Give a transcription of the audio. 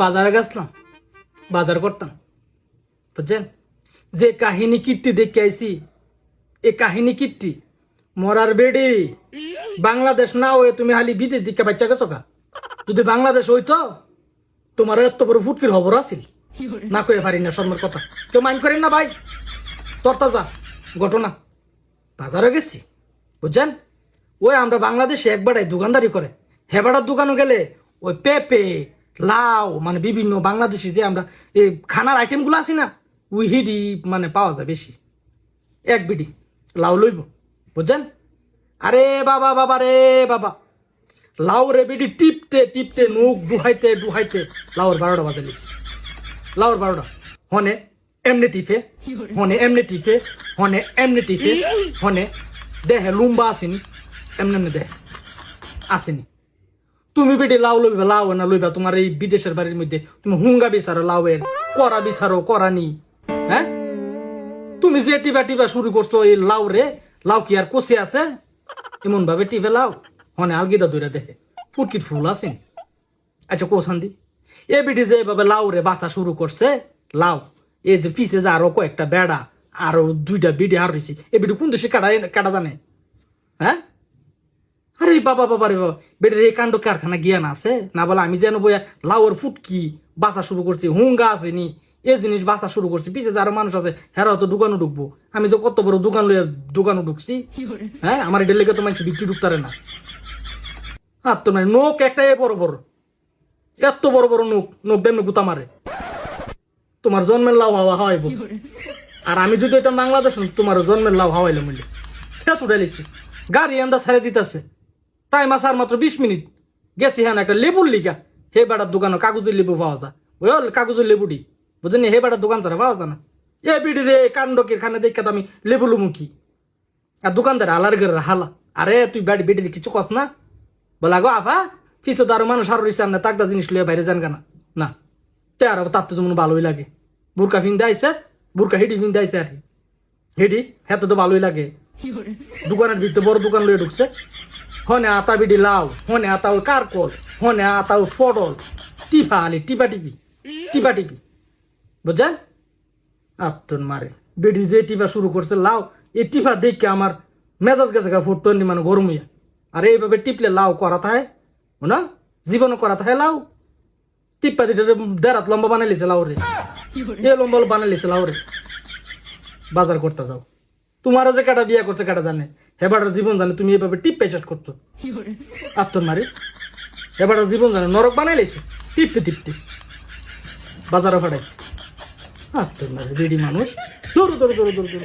বাজারে গেছিলাম, বাজার করতাম, বুঝছেন? যে কাহিনী কীর্তি দেখে আইছি, এ কাহিনী কীর্তি, মরার বেডি। বাংলাদেশ না হয়ে তুমি হালি বিদেশ দিকে বাচ্চা গেছো কা যদি বাংলাদেশ হইতো, তোমার এত বড় ফুটকির খবর আছিল। না কয়ে পারি না, শর্মার কথা। কেউ মাইন করেন না ভাই? তরতা যা ঘটনা। বাজারে গেছি, বুঝছেন? ওই আমরা বাংলাদেশে একবারে দোকানদারি করে। হেবাটার দোকানে গেলে ওই পেঁপে লাউ মানে বিভিন্ন বাংলাদেশি যে আমরা এই খানার আইটেমগুলো আছি না, ওই হিডি মানে পাওয়া যায় বেশি। এক বিডি লাউ লইব, বুঝছেন? আরে বাবা বাবা রে, বাবা। লাউ রে বিডি টিপতে টিপতে, মুখ ডুহাইতে ডুহাইতে লাউর বারোটা বাজে লিস লাউর বারোটা, হনে, এমনি টিপে, হনে, এমনি টিপে, হনে, এমনি টিপে, হনে, দেহে লুম্বা আসেনি, এমনি এমনি দেহে আসেনি। তুমি বেটে লাউ লইবে, লাউ না লইবা তোমার এই বিদেশের বাড়ির মধ্যে। তুমি হুঙ্গা বিচারো লাউয়ের করা বিচারো করানি হ্যাঁ? তুমি যে টিবা টিবা শুরু করছ এই লাউ রে, লাউ কি আর কষে আছে? এমন ভাবে টিপে লাউ? হনে আলগিদা দূরে দেখে। ফুটকিট ফুল আছে আচ্ছা কোসান্দি এ বিডি যে এভাবে লাউ রে বাঁচা শুরু করছে, লাউ এই যে পিছে যে আরও কয়েকটা বেড়া, আরও দুইটা বিডি আর রয়েছে এ বিডি কোন দেশে কাটা কাটা জানে? হ্যাঁ? বাবা বাবা রে বাবা বেটের এই কাণ্ড কারখানা জ্ঞান আছে? না বলে আমি যেন বইয়া লাউয়ের ফুটকি বাঁচা শুরু করছি হুঙ্গা আছে নি এই জিনিস বাঁচা শুরু করছি পিছে যারা মানুষ আছে হেরাও তো দোকানও ঢুকবো। আমি যে কত বড় দোকান লইয়া দোকানও ঢুকছি হ্যাঁ? আমার এটা লেগে তো মানুষ বিক্রি ঢুকতারে না। আর তো নাই নোক একটা এ বড় বড়। এত বড় বড় নোক নোক দেন গুতা মারে। তোমার জন্মের লাউ হাওয়া হাওয়াইব। আর আমি যদি এটা বাংলাদেশ তোমার জন্মের লাউ হাওয়াইলে মিলে সে তো উঠাইছি গাড়ি আন্দা ছেড়ে দিতেছে। টাইম আছে আর মাত্র বিশ মিনিট। গেছি হ্যাঁ একটা লেবুর লিগা। হে বেড়ার দোকানে কাগজের লেবু পাওয়া যায়। হল কাগজের লেবুটি। বুঝলি হে বেড়ার দোকান ছাড়া পাওয়া যায় না। এ বিডি রে কাণ্ডকের খানে দেখে তো আমি লেবু লুমুকি আর দোকানদার হালার গের হালা। আরে তুই বাড়ি বেটির কিছু কস না? বলা গো আফা পিছু তো আরও মানুষ আরও রয়েছে আপনার তাকদা জিনিস লিয়ে বাইরে যান কেনা? না। তে আর তার তো যেমন ভালোই লাগে। বুরকা ফিনতে আইসে বুরকা হিডি ফিনতে আইসে আর কি। হিডি হ্যাঁ তো ভালোই লাগে। দোকানের ভিতরে বড় দোকান লয়ে ঢুকছে। হনে আতা বিডি লাউ, হনে আতা ওই কারকল, হনে আতা ওই ফটল টিফা আলি, টিপা টিপি টিপা টিপি। বুঝছেন আত্মন মারে। বেডি যে টিপা শুরু করছে, লাউ, এই টিপা দেখে আমার মেজাজ গেছে গা ফুট টন্ডি মানে গরম হইয়া। আর এইভাবে টিপলে লাউ করা থাকে না জীবনও করা থাকে লাউ। টিপা দিতে দেড়াত লম্বা বানাই লিছে লাউ রে। এ লম্বা বানাই লিছে লাউ রে। বাজার করতে যাও। তোমারও যে কাটা বিয়া করছে কাটা জানে? হেবাটার জীবন জানে তুমি এভাবে টিপ পেচাট করছ। আত্মর মারি। হেবাটার জীবন জানে নরক বানাই লাইছো। টিপতে টিপতে। বাজারে ফাটাইছে। আত্মর মারি, রেডি মানুষ। দৌড়ো, দৌড় দৌড় দৌড় দৌড়।